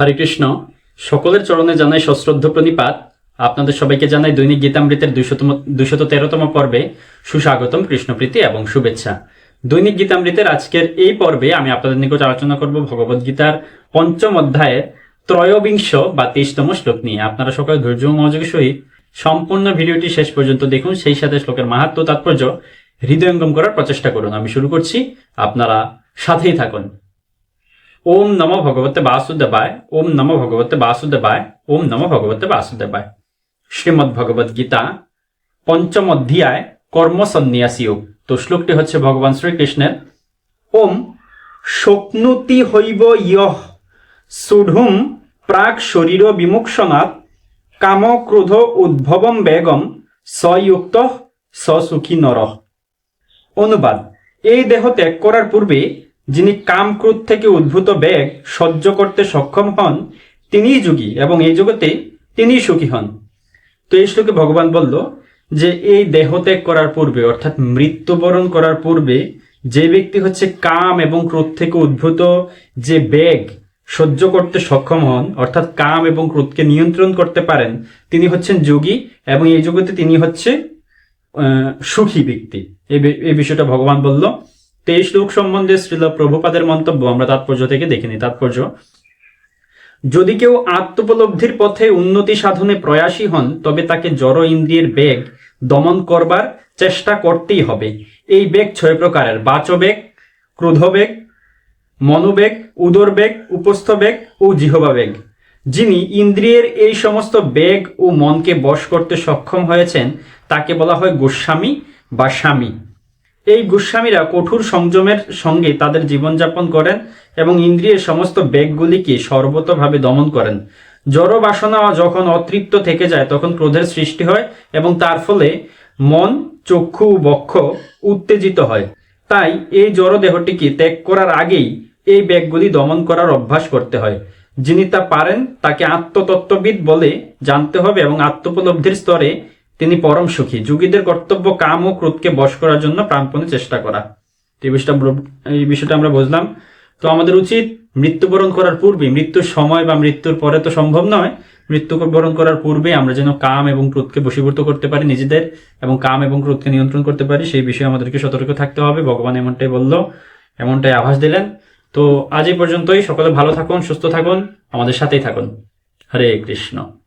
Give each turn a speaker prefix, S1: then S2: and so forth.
S1: হরে কৃষ্ণ। সকলের চরণে জানাই সশ্রদ্ধ প্রণিপাত। আপনাদের সবাইকে জানাই দৈনিক গীতামৃতের দুইশতম দুইশত তেরোতম পর্বে সুস্বাগতম, কৃষ্ণপ্রীতি এবং শুভেচ্ছা। দৈনিক গীতামৃতের আজকের এই পর্বে আমি আপনাদের নিকট আলোচনা করব ভগবদ গীতার পঞ্চম অধ্যায়ের ত্রয়োবিংশ বা তেইশতম শ্লোক নিয়ে। আপনারা সকলে ধৈর্য মনোযোগের সহিত সম্পূর্ণ ভিডিওটি শেষ পর্যন্ত দেখুন। সেই সাথে শ্লোকের মাহাত্ম তাৎপর্য হৃদয়ঙ্গম করার প্রচেষ্টা করুন। আমি শুরু করছি। আপনারা সাথেই থাকুন। ওম নম ভগবতে বাসুদেবায়, ওম নম ভগবতে বাসুদেবায়, ওম নম ভগবতে বাসুদেবায়। শ্রীমদ্ ভগবদ গীতা পঞ্চম অধ্যায় কর্ম সন্ন্যাসী যোগ। তো শ্লোকটি হচ্ছে ভগবান শ্রীকৃষ্ণের। ওম শক্নুতি হইব ইয়হ সুঢুম প্রাক শরীর বিমুক্ষণাৎ কাম ক্রোধ উদ্ভবম বেগম সযুক্ত সসুখী নরহ অনুবাদ। এই দেহ ত্যাগ করার পূর্বে যিনি কাম ক্রোধ থেকে উদ্ভূত বেগ সহ্য করতে সক্ষম হন, তিনিই যোগী এবং এই জগতে তিনিই সুখী হন। তো এই শ্লোকে ভগবান বলল যে এই দেহ ত্যাগ করার পূর্বে, অর্থাৎ মৃত্যুবরণ করার পূর্বে, যে ব্যক্তি হচ্ছে কাম এবং ক্রোধ থেকে উদ্ভূত যে বেগ সহ্য করতে সক্ষম হন, অর্থাৎ কাম এবং ক্রোধকে নিয়ন্ত্রণ করতে পারেন, তিনি হচ্ছেন যোগী এবং এই জগতে তিনি হচ্ছে সুখী ব্যক্তি। এই বিষয়টা ভগবান বলল। তেইশ লোক সম্বন্ধে শ্রীল প্রভুপাদের মন্তব্য আমরা তাৎপর্য থেকে দেখিনি। তাৎপর্য, যদি কেউ আত্মোপলব্ধির পথে উন্নতি সাধনে প্রয়াসী হন, তবে তাকে জড় ইন্দ্রিয়ের বেগ দমন করবার চেষ্টা করতেই হবে। এই বেগ ছয় প্রকারের, বাচবেগ, ক্রোধবেগ, মনোবেগ, উদরবেগ উপস্থ বেগ ও জিহবা বেগ যিনি ইন্দ্রিয়ের এই সমস্ত বেগ ও মনকে বশ করতে সক্ষম হয়েছেন, তাকে বলা হয় গোস্বামী বা স্বামী। এই গোস্বামীরা কঠোর সংযমের সঙ্গে তাদের জীবনযাপন করেন এবং ইন্দ্রিয়ের সমস্ত বেগগুলিকে সর্বতভাবে দমন করেন। জড় বাসনা যখন অতৃপ্ত থেকে যায়, তখন ক্রোধের সৃষ্টি হয় এবং তার ফলে মন, চক্ষু বক্ষ উত্তেজিত হয়। তাই এই জড় দেহটিকে ত্যাগ করার আগেই এই ব্যাগগুলি দমন করার অভ্যাস করতে হয়। যিনি তা পারেন, তাকে আত্মতত্ত্ববিদ বলে জানতে হবে এবং আত্মোপলব্ধির স্তরে তিনি পরম সুখী। যোগীদের কর্তব্য কাম ও ক্রোধকে বশ করার জন্য প্রাণপণে চেষ্টা করা। এই বিষয়টা এই বিষয়টা আমরা বুঝলাম। তো আমাদের উচিত মৃত্যুবরণ করার পূর্বে মৃত্যুর সময় বা মৃত্যুর পরে তো সম্ভব নয়, মৃত্যুবরণ করার পূর্বে আমরা যেন কাম এবং ক্রোধকে বশীভূত করতে পারি নিজেদের এবং কাম এবং ক্রোধকে নিয়ন্ত্রণ করতে পারি, সেই বিষয়ে আমাদেরকে সতর্ক থাকতে হবে। ভগবান এমনটাই বলল, এমনটাই আভাস দিলেন। তো আজ এই পর্যন্তই। সকলে ভালো থাকুন, সুস্থ থাকুন, আমাদের সাথেই থাকুন। হরে কৃষ্ণ।